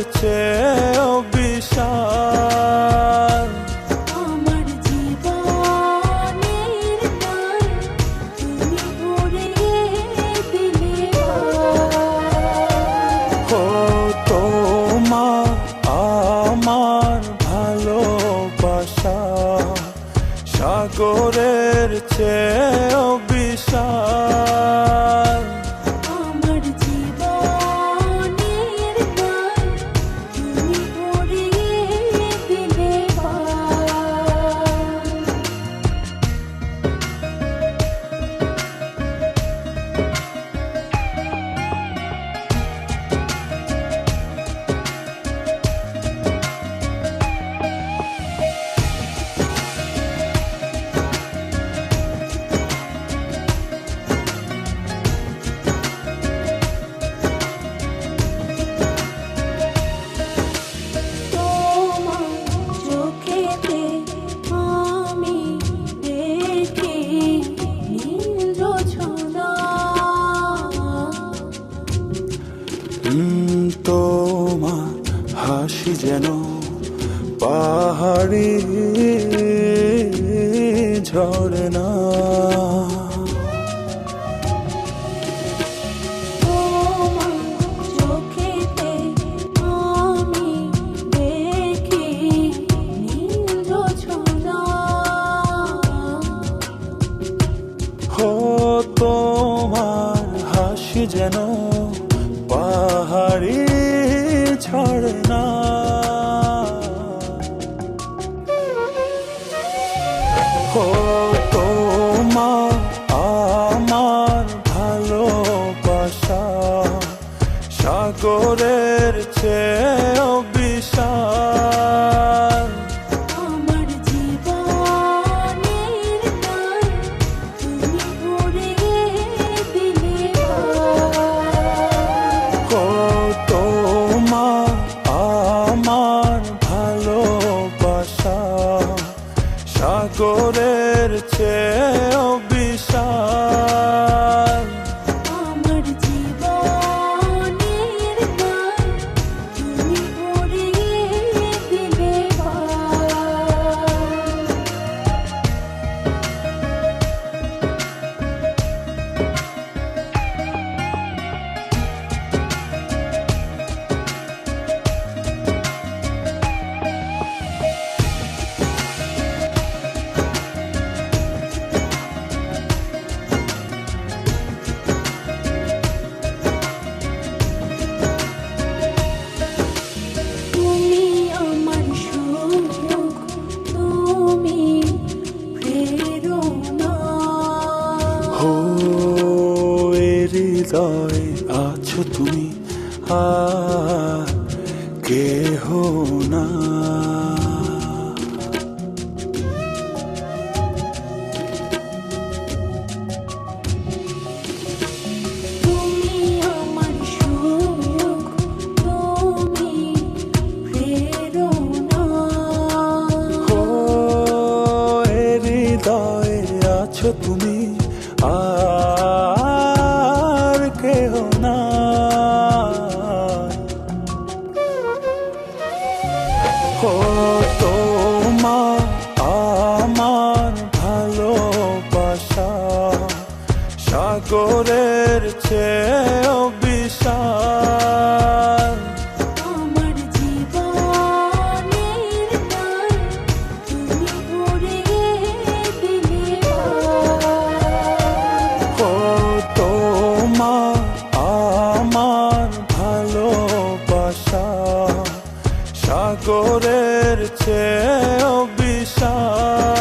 빛에 তোমার হাসি যেন পাহাড়ি ঝরনা। তোমার পাহাড়ি ঝরনা ও তোমা আমার ভালোবাসা সাগরের চেয়েও সাগরের হৃদয় আছো তুমি আর কেহ না। তুমি ও তোমার আমার ভালোবাসা? সাগরের চেয়েও বিশাল। আমার জীবনের তুমি ভরিয়ে দিলে ও তোমার আমার ভালোবাসা? সাগরের চেয়ে বিশাল।